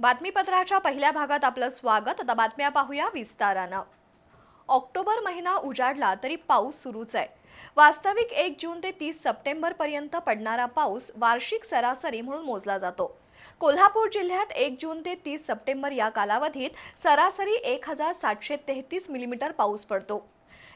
बातमीपत्राच्या पहिल्या भागात आपलं स्वागत. आता बातम्या पाहूया विस्तारानं. ऑक्टोबर महिना उजाडला तरी पाऊस सुरूच आहे. वास्तविक एक जून ते तीस सप्टेंबर पर्यंत पडणारा पाऊस वार्षिक सरासरी म्हणून मोजला जातो. कोल्हापूर जिल्ह्यात एक जून ते तीस सप्टेंबर या कालावधीत सरासरी एक हजार सातशे तेहतीस मिलीमीटर पाऊस पडतो.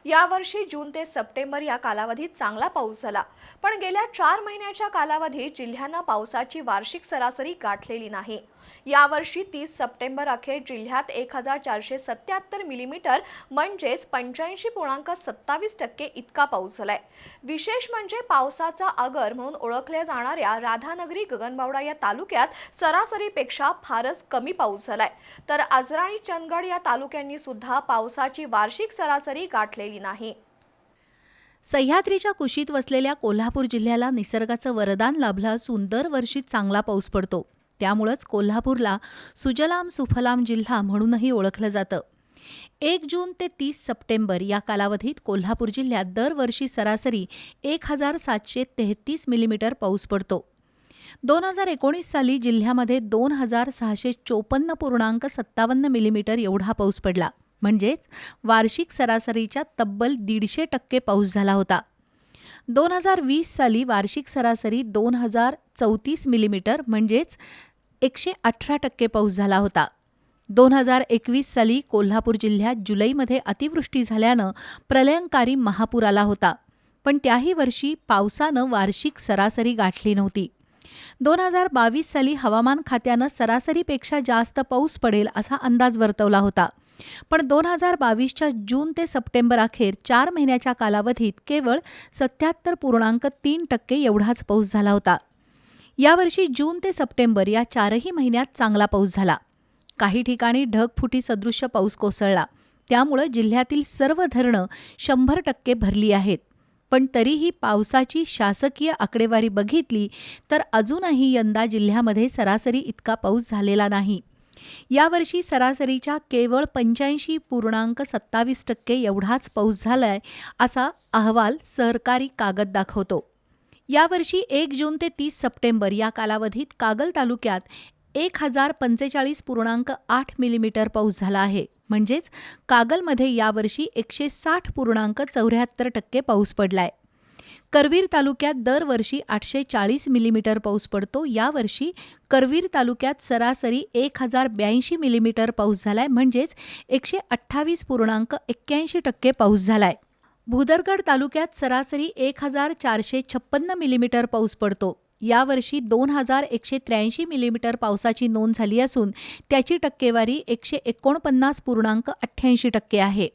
यावर्षी जून ते सप्टेंबर या कालावधीत चांगला पाऊस झाला. पण गेल्या चार महिन्याच्या कालावधीत जिल्ह्यानं पावसाची वार्षिक सरासरी गाठलेली नाही. यावर्षी तीस सप्टेंबर अखेर जिल्ह्यात एक हजार चारशे सत्याहत्तर मिलीमीटर म्हणजेच पंच्याऐंशी पूर्णांक सत्तावीस टक्के इतका पाऊस झालाय. विशेष म्हणजे पावसाचा आगर म्हणून ओळखल्या जाणाऱ्या राधानगरी गगनबावडा या तालुक्यात सरासरीपेक्षा फारच कमी पाऊस झालाय. तर आजरा आणि चंदगड या तालुक्यांनी सुद्धा पावसाची वार्षिक सरासरी गाठलेली नाही. सह्याद्रीच्या कुशीत वसलेल्या कोल्हापूर जिल्ह्याला निसर्गाचं वरदान लाभलं असून दरवर्षी चांगला पाऊस पडतो. त्यामुळंच कोल्हापूरला सुजलाम सुफलाम जिल्हा म्हणूनही ओळखलं जातं. एक जून ते तीस सप्टेंबर या कालावधीत कोल्हापूर जिल्ह्यात दरवर्षी सरासरी एक हजार सातशे तेहतीस मिलीमीटर पाऊस पडतो. दोन हजार एकोणीस साली जिल्ह्यामध्ये दोन हजार सहाशे चोपन्न पूर्णांक सत्तावन्न मिलीमीटर एवढा पाऊस पडला. म्हणजेच वार्षिक सरासरीच्या तब्बल दीडशे टक्के पाऊस झाला होता. दोन हजार वीस साली वार्षिक सरासरी दोन हजार चौतीस मिलीमीटर म्हणजेच एकशे अठरा टक्के पाऊस झाला होता. दोन हजार एकवीस साली कोल्हापूर जिल्ह्यात जुलैमध्ये अतिवृष्टी झाल्यानं प्रलयंकारी महापूर आला होता. पण त्याही वर्षी पावसानं वार्षिक सरासरी गाठली नव्हती. दोन हजार बावीस साली हवामान खात्यानं सरासरीपेक्षा जास्त पाऊस पडेल असा अंदाज वर्तवला होता. पण दोन हजार बावीसच्या जून ते सप्टेंबर अखेर चार महिन्याच्या कालावधीत केवळ सत्याहत्तर पूर्णांक तीन टक्के एवढाच पाऊस झाला होता. यावर्षी जून ते सप्टेंबर या चारही महिन्यात चांगला पाऊस झाला. काही ठिकाणी ढगफुटी सदृश्य पाऊस कोसळला. त्यामुळं जिल्ह्यातील सर्व धरणं शंभर टक्के भरली आहेत. पण तरीही पावसाची शासकीय आकडेवारी बघितली तर अजूनही यंदा जिल्ह्यामध्ये सरासरी इतका पाऊस झालेला नाही. यावर्षी सरासरीच्या केवळ पंच्याऐंशी पूर्णांक सत्तावीस टक्के एवढाच पाऊस झालाय असा अहवाल सरकारी कागद दाखवतो. यावर्षी एक जून ते तीस सप्टेंबर या कालावधीत कागल तालुक्यात एक हजार पंचेचाळीस पूर्णांक आठ मिलीमीटर पाऊस झाला आहे. म्हणजेच कागलमध्ये यावर्षी एकशे साठ पूर्णांक चौऱ्याहत्तर टक्के पाऊस पडलाय. करवीर तालुक्यात दरवर्षी आठशे चाळीस मिलीमीटर पाऊस पडतो. यावर्षी करवीर तालुक्यात सरासरी एक हजार ब्याऐंशी मिलीमीटर पाऊस झालाय. म्हणजेच एकशे अठ्ठावीस पूर्णांक एक्क्याऐंशी टक्के पाऊस झालाय. भुदरगड तालुक्यात सरासरी एक हजार चारशे छप्पन्न मिलीमीटर पाऊस पडतो. यावर्षी दोन हजार एकशे त्र्याऐंशी मिलीमीटर पावसाची नोंद झाली असून त्याची टक्केवारी एकशे एकोणपन्नास पूर्णांक अठ्ठ्याऐंशी टक्के आहे.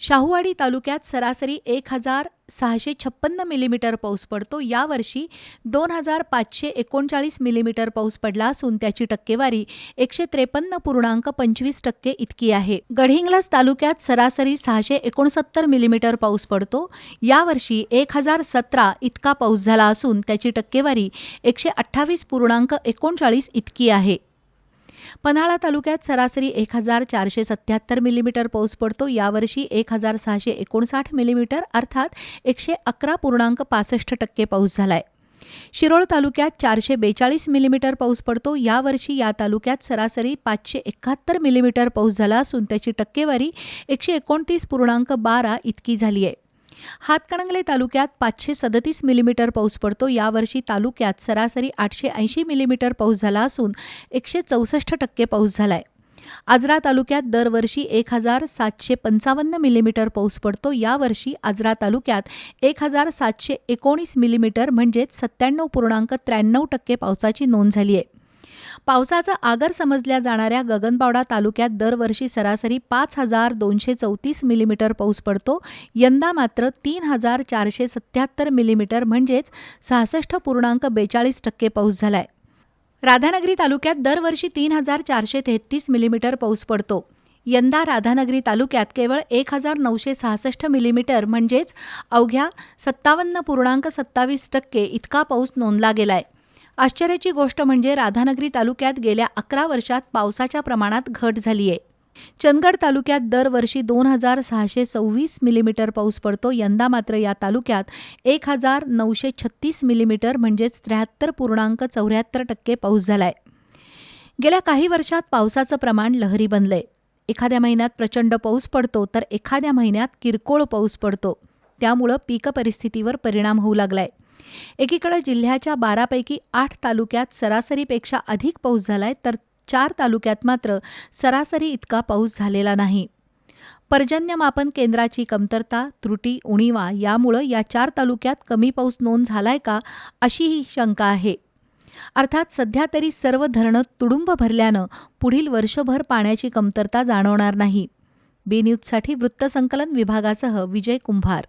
शाहूवाडी तालुक्यात सरासरी एक हजार सहाशे छप्पन्न मिलीमीटर पाऊस पडतो. यावर्षी दोन हजार पाचशे एकोणचाळीस मिलीमीटर पाऊस पडला असून त्याची टक्केवारी एकशे त्रेपन्न पूर्णांक पंचवीस टक्के इतकी आहे. गडहिंग्लज तालुक्यात सरासरी सहाशे एकोणसत्तर मिलीमीटर पाऊस पडतो. यावर्षी एक हजार सतरा इतका पाऊस झाला असून त्याची टक्केवारी एकशे अठ्ठावीस पूर्णांक एकोणचाळीस इतकी आहे. पन्हाळा तालुक्यात सरासरी एक हजार चारशे सत्याहत्तर मिलीमीटर पाऊस पडतो. यावर्षी एक हजार सहाशे एकोणसाठ मिलीमीटर अर्थात एकशे अकरा पूर्णांक पासष्ट टक्के पाऊस झालाय. शिरोळ तालुक्यात चारशे बेचाळीस मिलीमीटर पाऊस पडतो. यावर्षी या तालुक्यात सरासरी पाचशे एकाहत्तर मिलीमीटर पाऊस झाला असून त्याची टक्केवारी एकशे एकोणतीस पूर्णांक बारा इतकी झाली आहे हातकणंगले तालुक्यात पाचशे सदतीस मिलीमीटर पाऊस पडतो. यावर्षी तालुक्यात सरासरी आठशे ऐंशी मिलीमीटर पाऊस झाला असून एकशे चौसष्ट टक्के पाऊस झालाय. आजरा तालुक्यात दरवर्षी एक हजार सातशे पंचावन्न मिलीमीटर पाऊस पडतो. यावर्षी आजरा तालुक्यात एक हजार सातशे एकोणीस मिलीमीटर म्हणजेच सत्त्याण्णव पूर्णांक त्र्याण्णव टक्के पावसाची नोंद झाली आहे. पावसाचा आगर समजल्या जाणाऱ्या गगनबावडा तालुक्यात दरवर्षी सरासरी पाच हजार दोनशे चौतीस मिलीमीटर पाऊस पडतो. यंदा मात्र तीन हजार चारशे सत्याहत्तर मिलीमीटर म्हणजेच सहासष्ट पूर्णांक बेचाळीस टक्के पाऊस झालाय. राधानगरी तालुक्यात दरवर्षी तीन हजार चारशे तेहतीस मिलीमीटर पाऊस पडतो. यंदा राधानगरी तालुक्यात केवळ एक हजार नऊशे सहासष्ट मिलीमीटर म्हणजेच अवघ्या सत्तावन्न पूर्णांक सत्तावीस टक्के इतका पाऊस नोंदला गेलाय. आश्चर्याची गोष्ट म्हणजे राधानगरी तालुक्यात गेल्या अकरा वर्षात पावसाच्या प्रमाणात घट झाली आहे चंदगड तालुक्यात दरवर्षी दोन हजार सहाशे सव्वीस मिलीमीटर पाऊस पडतो. यंदा मात्र या तालुक्यात एक हजार नऊशे छत्तीस मिलीमीटर म्हणजेच त्र्याहत्तर पूर्णांक चौऱ्याहत्तर टक्के पाऊस झालाय. गेल्या काही वर्षात पावसाचं प्रमाण लहरी बनलंय. एखाद्या महिन्यात प्रचंड पाऊस पडतो तर एखाद्या महिन्यात किरकोळ पाऊस पडतो. त्यामुळं पीक परिस्थितीवर परिणाम होऊ लागलाय. एकीकडे जिल्ह्याच्या बारापैकी आठ तालुक्यात सरासरीपेक्षा अधिक पाऊस झालाय तर चार तालुक्यात मात्र सरासरी इतका पाऊस झालेला नाही. पर्जन्यमापन केंद्राची कमतरता त्रुटी उणीवा यामुळं या चार तालुक्यात कमी पाऊस नोंद झालाय का अशीही शंका आहे. अर्थात सध्या तरी सर्व धरणं तुडुंब भरल्यानं पुढील वर्षभर पाण्याची कमतरता जाणवणार नाही. बी न्यूजसाठी वृत्तसंकलन विभागासह विजय कुंभार.